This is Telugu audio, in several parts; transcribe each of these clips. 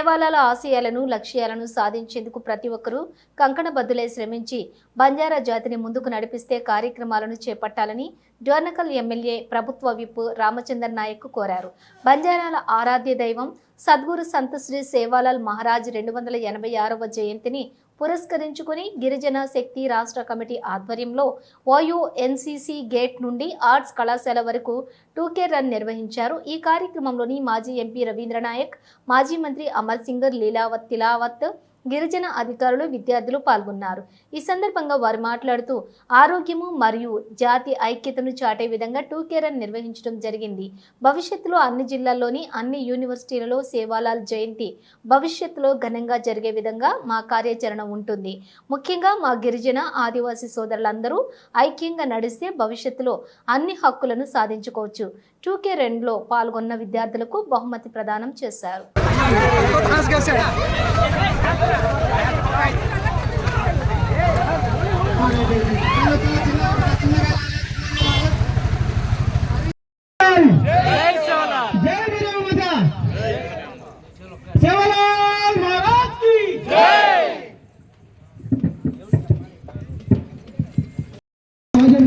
దేవాలయాల ఆశయాలను లక్ష్యాలను సాధించేందుకు ప్రతి ఒక్కరూ కంకణబద్దులై శ్రమించి బంజారా జాతిని ముందుకు నడిపిస్తే కార్యక్రమాలను చేపట్టాలని డోర్నకల్ ఎమ్మెల్యే ప్రభుత్వ విప్ రామచందర్ నాయక్ కోరారు. బంజారాల ఆరాధ్య దైవం సద్గురు సంత శ్రీ సేవాలాల్ మహారాజ్ రెండు వందల ఎనభై ఆరవ జయంతిని పురస్కరించుకుని గిరిజన శక్తి రాష్ట్ర కమిటీ ఆధ్వర్యంలో ఓయూ ఎన్సీసీ గేట్ నుండి ఆర్ట్స్ కళాశాల వరకు టూకే రన్ నిర్వహించారు. ఈ కార్యక్రమంలోని మాజీ ఎంపీ రవీంద్ర నాయక్ మాజీ మంత్రి అమర్ సింగర్ లీలావత్ తిలావత్ గిరిజన అధికారులు విద్యార్థులు పాల్గొన్నారు. ఈ సందర్భంగా వారు మాట్లాడుతూ ఆరోగ్యము మరియు జాతి ఐక్యతను చాటే విధంగా టూ రన్ నిర్వహించడం జరిగింది. భవిష్యత్తులో అన్ని జిల్లాల్లోని అన్ని యూనివర్సిటీలలో సేవాలాల్ జయంతి భవిష్యత్తులో ఘనంగా జరిగే విధంగా మా కార్యాచరణ ఉంటుంది. ముఖ్యంగా మా గిరిజన ఆదివాసీ సోదరులందరూ ఐక్యంగా నడిస్తే భవిష్యత్తులో అన్ని హక్కులను సాధించుకోవచ్చు. టూకే రెండులో పాల్గొన్న విద్యార్థులకు బహుమతి ప్రదానం చేశారు.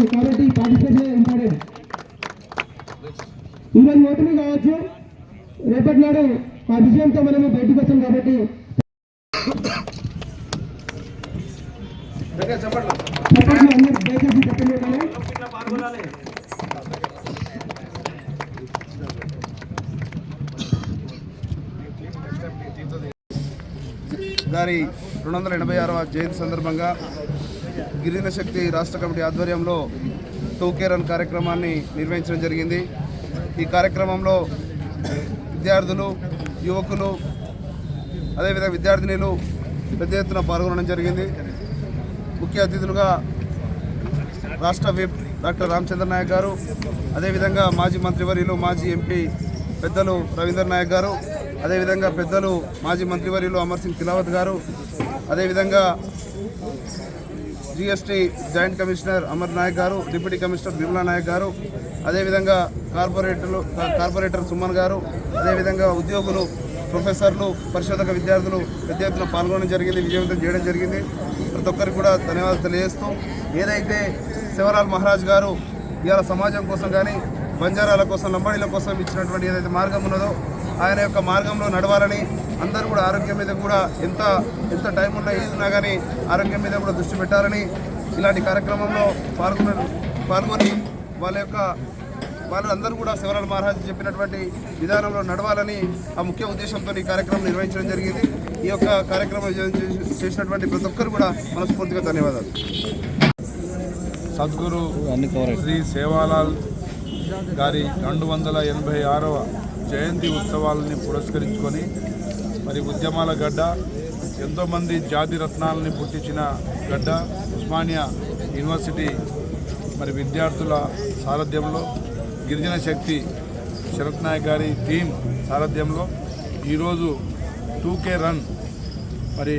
కాబట్టి పార్టిసిపేషన్ ఇంపార్టెంట్ ఈరోజు ఓటమి కావచ్చు. రేపటి నాడు ఆ విజయంతో మనము బయటకు వస్తాం కాబట్టి గారి రెండు వందల ఎనభై ఆరవ జయంతి సందర్భంగా గిరిజన శక్తి రాష్ట్ర కమిటీ ఆధ్వర్యంలో టూకే రన్ కార్యక్రమాన్ని నిర్వహించడం జరిగింది. ఈ కార్యక్రమంలో విద్యార్థులు యువకులు అదేవిధంగా విద్యార్థినిలు పెద్ద ఎత్తున పాల్గొనడం జరిగింది. ముఖ్య అతిథులుగా రాష్ట్ర విప్ డాక్టర్ రామచంద్ర నాయక్ గారు అదేవిధంగా మాజీ మంత్రివర్యులు మాజీ ఎంపీ పెద్దలు రవీంద్ర నాయక్ గారు అదేవిధంగా పెద్దలు మాజీ మంత్రివర్యులు అమర్ సింగ్ తిలావత్ గారు అదేవిధంగా GST joint commissioner Amar Nayak garu deputy commissioner Birla Naik గారు అదేవిధంగా కార్పొరేటర్లు కార్పొరేటర్ సుమన్ గారు అదేవిధంగా ఉద్యోగులు ప్రొఫెసర్లు పరిశోధక విద్యార్థులు పెద్ద ఎత్తున పాల్గొనడం జరిగింది విజయవంతం చేయడం జరిగింది. ప్రతి ఒక్కరికి కూడా ధన్యవాదాలు తెలియజేస్తూ ఏదైతే శివరాల్ మహారాజ్ గారు ఇవాళ సమాజం కోసం కానీ బంజారాల కోసం లంబాడీల కోసం ఇచ్చినటువంటి ఏదైతే మార్గం ఉన్నదో ఆయన యొక్క మార్గంలో నడవాలని అందరూ కూడా ఆరోగ్యం మీద కూడా ఎంత ఎంత టైం ఉన్నా ఏదున్నా కానీ ఆరోగ్యం మీద కూడా దృష్టి పెట్టాలని ఇలాంటి కార్యక్రమంలో పాల్గొన పాల్గొని వాళ్ళ యొక్క వాళ్ళందరూ కూడా శివరాల మహారాజ్ చెప్పినటువంటి విధానంలో నడవాలని ఆ ముఖ్య ఉద్దేశంతో ఈ కార్యక్రమం నిర్వహించడం జరిగింది. ఈ యొక్క కార్యక్రమం చేసినటువంటి ప్రతి ఒక్కరు కూడా మనస్ఫూర్తిగా ధన్యవాదాలు. సద్గురు శ్రీ సేవాలాల్ గారి రెండు వందల ఎనభై ఆరవ జయంతి ఉత్సవాలని పురస్కరించుకొని మరి ఉద్యమాల గడ్డ ఎంతోమంది జాతి రత్నాలని పుట్టించిన గడ్డ ఉస్మానియా యూనివర్సిటీ మరి విద్యార్థుల సారథ్యంలో గిరిజన శక్తి శరత్ నాయక్ గారి టీం సారథ్యంలో ఈరోజు టూకే రన్ మరి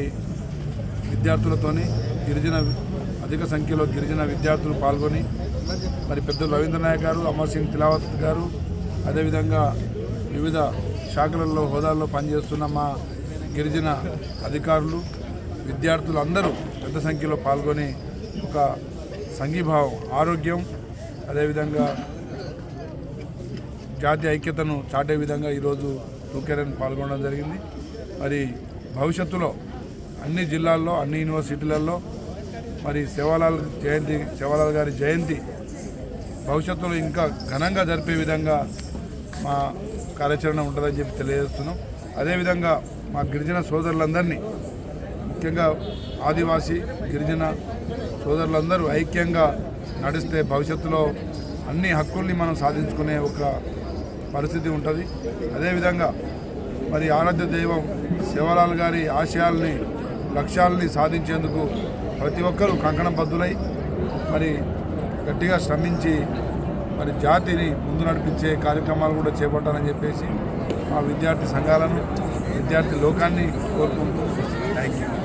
విద్యార్థులతోని గిరిజన అధిక సంఖ్యలో గిరిజన విద్యార్థులు పాల్గొని మరి పెద్దలు రవీంద్రనాయక్ గారు అమర్ సింగ్ తిలావత్ గారు అదేవిధంగా వివిధ శాఖలలో హోదాల్లో పనిచేస్తున్న మా గిరిజన అధికారులు విద్యార్థులు అందరూ పెద్ద సంఖ్యలో పాల్గొని ఒక సంఘీభావం ఆరోగ్యం అదేవిధంగా జాతీయ ఐక్యతను చాటే విధంగా ఈరోజు టూకేరన్ పాల్గొనడం జరిగింది. మరి భవిష్యత్తులో అన్ని జిల్లాల్లో అన్ని యూనివర్సిటీలలో మరి శివలాల్ జయంతి శివలాల్ గారి జయంతి భవిష్యత్తులో ఇంకా ఘనంగా జరిపే విధంగా మా కార్యాచరణ ఉంటుందని చెప్పి తెలియజేస్తున్నాం. అదేవిధంగా మా గిరిజన సోదరులందరినీ ముఖ్యంగా ఆదివాసీ గిరిజన సోదరులందరూ ఐక్యంగా నడిస్తే భవిష్యత్తులో అన్ని హక్కుల్ని మనం సాధించుకునే ఒక పరిస్థితి ఉంటుంది. అదేవిధంగా మరి ఆరాధ్య దైవం శివలాల్ గారి ఆశయాల్ని లక్ష్యాలని సాధించేందుకు ప్రతి ఒక్కరూ కంకణబద్దులై మరి గట్టిగా శ్రమించి మరి జాతిని ముందు నడిపించే కార్యక్రమాలు కూడా చేపట్టాలని చెప్పేసి మా విద్యార్థి సంఘాలను విద్యార్థి లోకాన్ని కోరుకుంటూ థ్యాంక్ యూ